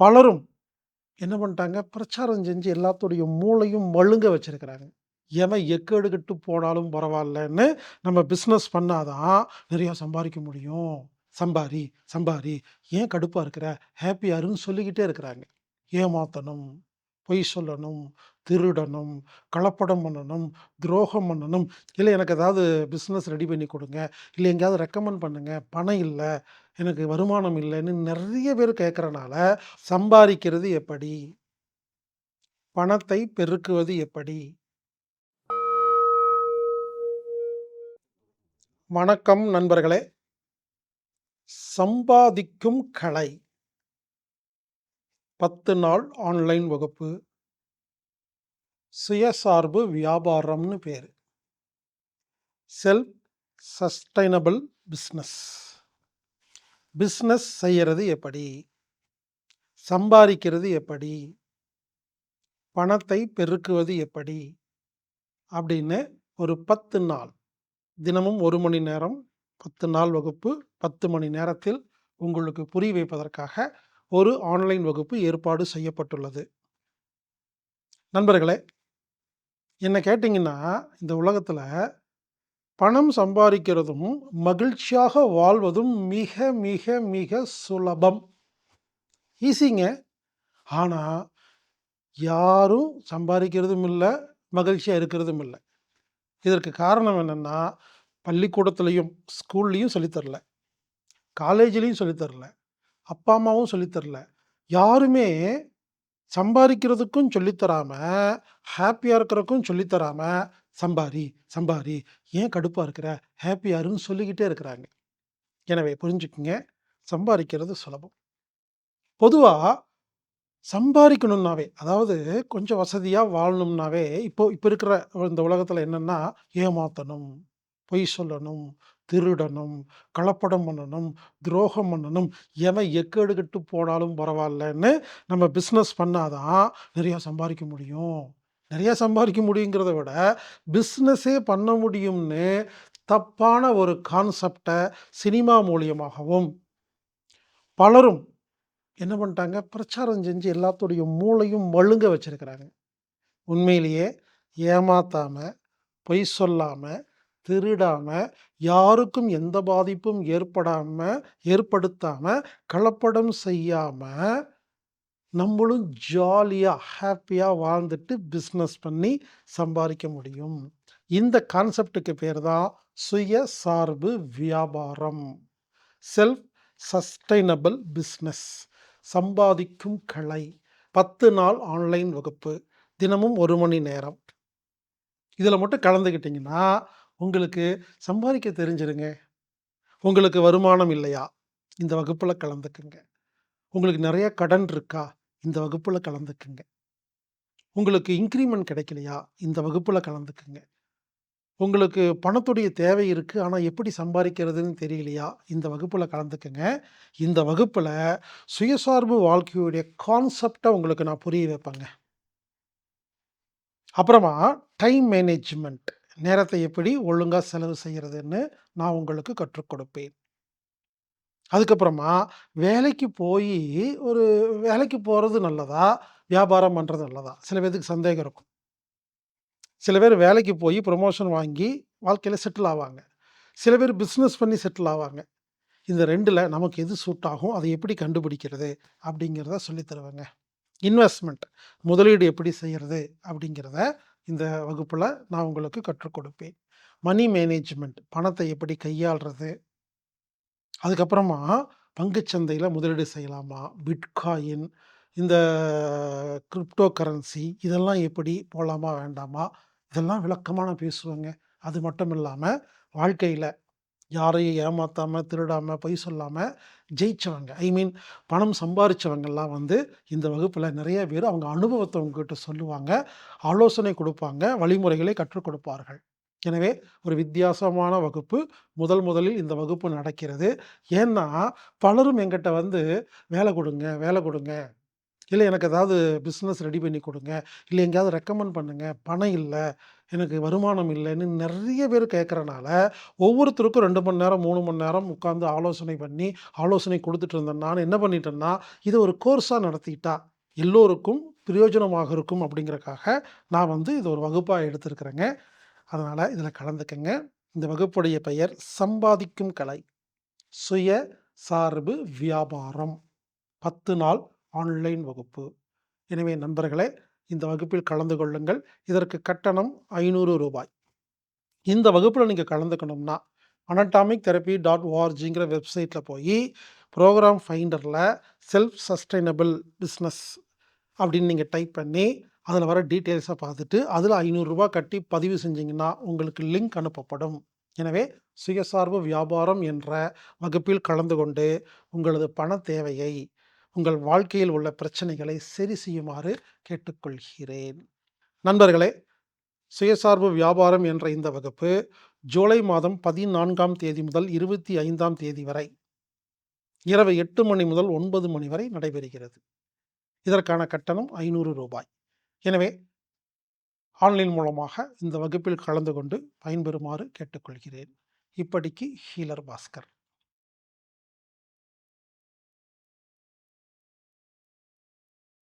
பலரும் என்ன பண்ணிட்டாங்க, பிரச்சாரம் செஞ்சு எல்லாத்துடைய மூளையும் மழுங்க வச்சுருக்கிறாங்க எவன் எக்கெடுக்கிட்டு போனாலும் பரவாயில்லன்னு நம்ம பிஸ்னஸ் பண்ணாதான் நிறையா சம்பாதிக்க முடியும். சம்பாரி, சம்பாரி. ஏன் கடுப்பாக இருக்கிற? ஹாப்பியாருன்னு சொல்லிக்கிட்டே இருக்கிறாங்க. ஏமாத்தணும், பொய் சொல்லணும், திருடணும், கலப்படம் பண்ணணும், துரோகம் பண்ணணும். இல்லை எனக்கு ஏதாவது பிஸ்னஸ் ரெடி பண்ணி கொடுங்க. இல்லை எங்கேயாவது ரெக்கமெண்ட் பண்ணுங்கள் பணம் இல்லை எனக்கு வருமானம் இல்லைன்னு நிறைய பேர் கேட்குறனால சம்பாதிக்கிறது எப்படி? பணத்தை பெருக்குவது எப்படி? வணக்கம் நண்பர்களே. சம்பாதிக்கும் கலை. 10 நாள் ஆன்லைன் வகுப்பு. சுயசார்பு வியாபாரம்னு பேர் செல்ஃப் சஸ்டைனபிள் பிஸ்னஸ் பிஸ்னஸ் செய்கிறது எப்படி? சம்பாதிக்கிறது எப்படி? பணத்தை பெருக்குவது எப்படி? அப்படின்னு ஒரு 10 நாள், தினமும் ஒரு மணி நேரம், 10 நாள் வகுப்பு, 10 மணி நேரத்தில் உங்களுக்கு புரிய வைப்பதற்காக ஒரு ஆன்லைன் வகுப்பு ஏற்பாடு செய்யப்பட்டுள்ளது. நண்பர்களே, என்ன கேட்டிங்கன்னா இந்த உலகத்தில் பணம் சம்பாதிக்கிறதும் மகிழ்ச்சியாக வாழ்வதும் மிக, மிக, மிக சுலபம். ஈஸிங்க. ஆனால் யாரும் சம்பாதிக்கிறதும் இல்லை மகிழ்ச்சியாக இருக்கிறதும் இல்லை இதற்கு காரணம் என்னென்னா பள்ளிக்கூடத்துலேயும் ஸ்கூல்லையும் சொல்லித் தரல. சொல்லித்தரல சொல்லித் தரல. அப்பா, அம்மாவும் சொல்லித் தரல. யாருமே சம்பாதிக்கிறதுக்கும் சொல்லித் தராம, ஹேப்பியா இருக்கிறதுக்கும் சொல்லித் தராம, சம்பாரி, சம்பாரி. ஏன் கடுப்பா இருக்கிற? ஹேப்பியா இருன்னு சொல்லிக்கிட்டே இருக்கிறாங்க. எனவே புரிஞ்சுக்குங்க, சம்பாதிக்கிறது சுலபம். பொதுவா சம்பாரிக்கணும்னாவே, அதாவது கொஞ்சம் வசதியா வாழணும்னாவே, இப்போ இப்ப இருக்கிற இந்த உலகத்தில் என்னன்னா, ஏமாத்தணும், பொய் சொல்லணும், திருடணும், கலப்படம் பண்ணணும், துரோகம் பண்ணணும். எவன் எக்கேடு போனாலும் பரவாயில்லன்னு நம்ம பிஸ்னஸ் பண்ணாதான் நிறையா சம்பாதிக்க முடியும். நிறையா சம்பாதிக்க முடியுங்கிறத விட, பிஸ்னஸே பண்ண முடியும்னு தப்பான ஒரு கான்செப்டை சினிமா மூலியமாகவும் பலரும் என்ன பண்ணிட்டாங்க, பிரச்சாரம் செஞ்சு எல்லாத்துடைய மூளையும் மழுங்க வச்சுருக்கிறாங்க உண்மையிலேயே ஏமாத்தாமல் பொய் சொல்லாமல் திருடாமல் யாருக்கும் எந்த பாதிப்பும் ஏற்படாமல் ஏற்படுத்தாமல் கலப்படம் செய்யாமல் நம்மளும் ஜாலியாக ஹாப்பியாக வாழ்ந்துட்டு பிஸ்னஸ் பண்ணி சம்பாதிக்க முடியும். இந்த கான்செப்ட்டுக்கு பேர் தான் சுய சார்பு வியாபாரம். செல்ஃப் சஸ்டைனபிள் பிஸ்னஸ் சம்பாதிக்கும் கலை. 10 நாள் ஆன்லைன் வகுப்பு. தினமும் ஒரு மணி நேரம். இதில் மட்டும் கலந்துக்கிட்டிங்கன்னா உங்களுக்கு சம்பாதிக்க தெரிஞ்சிருங்க. உங்களுக்கு வருமானம் இல்லையா? இந்த வகுப்பில் கலந்துக்குங்க. உங்களுக்கு நிறைய கடன் இருக்கா? இந்த வகுப்பில் கலந்துக்குங்க. உங்களுக்கு இன்க்ரிமெண்ட் கிடைக்கலையா? இந்த வகுப்பில் கலந்துக்குங்க. உங்களுக்கு பணத்துடைய தேவை இருக்குது ஆனால் எப்படி சம்பாதிக்கிறதுன்னு தெரியலையா? இந்த வகுப்பில் கலந்துக்குங்க. இந்த வகுப்பில் சுயசார்பு வாழ்க்கையுடைய கான்செப்டை உங்களுக்கு நான் புரிய வைப்பேங்க. அப்புறமா டைம் மேனேஜ்மெண்ட் நேரத்தை எப்படி ஒழுங்காக செலவு செய்கிறதுன்னு நான் உங்களுக்கு கற்றுக் கொடுப்பேன். அதுக்கப்புறமா வேலைக்கு போய் ஒரு வேலைக்கு போகிறது நல்லதா? வியாபாரம் பண்ணுறது நல்லதா? சில பேருக்கு சந்தேகம் இருக்கும். சில பேர் வேலைக்கு போய் ப்ரொமோஷன் வாங்கி வாழ்க்கையில் செட்டில் ஆவாங்க. சில பேர் பிஸ்னஸ் பண்ணி செட்டில் ஆவாங்க. இந்த ரெண்டில் நமக்கு எது சூட் ஆகும்? அதை எப்படி கண்டுபிடிக்கிறது? அப்படிங்கிறத சொல்லித் தருவேங்க. முதலீடு எப்படி செய்கிறது அப்படிங்கிறத இந்த வகுப்பில் நான் உங்களுக்கு கற்றுக் கொடுப்பேன். மனி மேனேஜ்மெண்ட் பணத்தை எப்படி கையாள்றது? அதுக்கப்புறமா பங்குச்சந்தையில் முதலீடு செய்யலாமா? பிட்காயின், இந்த கிரிப்டோ கரன்சி இதெல்லாம் எப்படி போகலாமா வேண்டாமா? இதெல்லாம் விளக்கமாக நான் பேசுவேங்க. அது மட்டும் இல்லாமல் வாழ்க்கையில் யாரையும் ஏமாற்றாமல் திருடாமல் பொய் சொல்லாமல் ஜெயிச்சவங்க. ஐ மீன் பணம் சம்பாரிச்சவங்கலாம் வந்து இந்த வகுப்பில் நிறைய பேர் அவங்க அனுபவத்தை உங்ககிட்ட சொல்லுவாங்க. ஆலோசனை கொடுப்பாங்க வழிமுறைகளை கற்றுக் கொடுப்பார்கள். எனவே ஒரு வித்தியாசமான வகுப்பு. முதல் முதலில் இந்த வகுப்பு நடக்கிறது. ஏன்னா, பலரும் எங்கிட்ட வந்து வேலை கொடுங்க வேலை கொடுங்க இல்லை எனக்கு ஏதாவது பிஸ்னஸ் ரெடி பண்ணி கொடுங்க இல்லை எங்கேயாவது ரெக்கமெண்ட் பண்ணுங்கள் பணம் இல்லை எனக்கு வருமானம் இல்லைன்னு நிறைய பேர் கேட்குறனால ஒவ்வொருத்தருக்கும் ரெண்டு மணி நேரம், மூணு மணி நேரம் உட்காந்து ஆலோசனை பண்ணி, ஆலோசனை கொடுத்துட்டு இருந்தேன். நான் என்ன பண்ணிட்டேன்னா, இதை ஒரு கோர்ஸாக நடத்திட்டா, எல்லோருக்கும் பிரயோஜனமாக இருக்கும் அப்படிங்கிறக்காக, நான் வந்து இதை ஒரு வகுப்பாக எடுத்திருக்கிறேங்க. அதனால் இதில் கலந்துக்கங்க. இந்த வகுப்புடைய பெயர் சம்பாதிக்கும் கலை. சுய சார்பு வியாபாரம். 10 நாள் ஆன்லைன் வகுப்பு. எனவே நண்பர்களே, இந்த வகுப்பில் கலந்து கொள்ளுங்கள். இதற்கு கட்டணம் ஐநூறு ரூபாய் இந்த வகுப்பில் நீங்கள் கலந்துக்கணும்னா, அனடாமிக் தெரபி டாட் ஓஆர்ஜிங்கிற வெப்சைட்டில் போய் ப்ரோக்ராம் ஃபைண்டரில் செல்ஃப் சஸ்டைனபிள் பிஸ்னஸ் அப்படின்னு நீங்கள் டைப் பண்ணி, அதில் வர டீட்டெயில்ஸை பார்த்துட்டு, அதில் ஐநூறுரூவா கட்டி பதிவு செஞ்சீங்கன்னா, உங்களுக்கு லிங்க் அனுப்பப்படும். எனவே, சுயசார்பு வியாபாரம் என்ற வகுப்பில் கலந்து கொண்டு, உங்களது பணத் தேவையை, உங்கள் வாழ்க்கையில் உள்ள பிரச்சனைகளை சரி செய்யுமாறு கேட்டுக்கொள்கிறேன். நண்பர்களே, சுயசார்பு வியாபாரம் என்ற இந்த வகுப்பு ஜூலை மாதம் 14ஆம் தேதி முதல் 25ஆம் தேதி வரை, இரவு எட்டு மணி முதல் ஒன்பது மணி வரை நடைபெறுகிறது. இதற்கான கட்டணம் ஐநூறு ரூபாய் எனவே, ஆன்லைன் மூலமாக இந்த வகுப்பில் கலந்து கொண்டு பயன்பெறுமாறு கேட்டுக்கொள்கிறேன். இப்படிக்கு ஹீலர் பாஸ்கர்.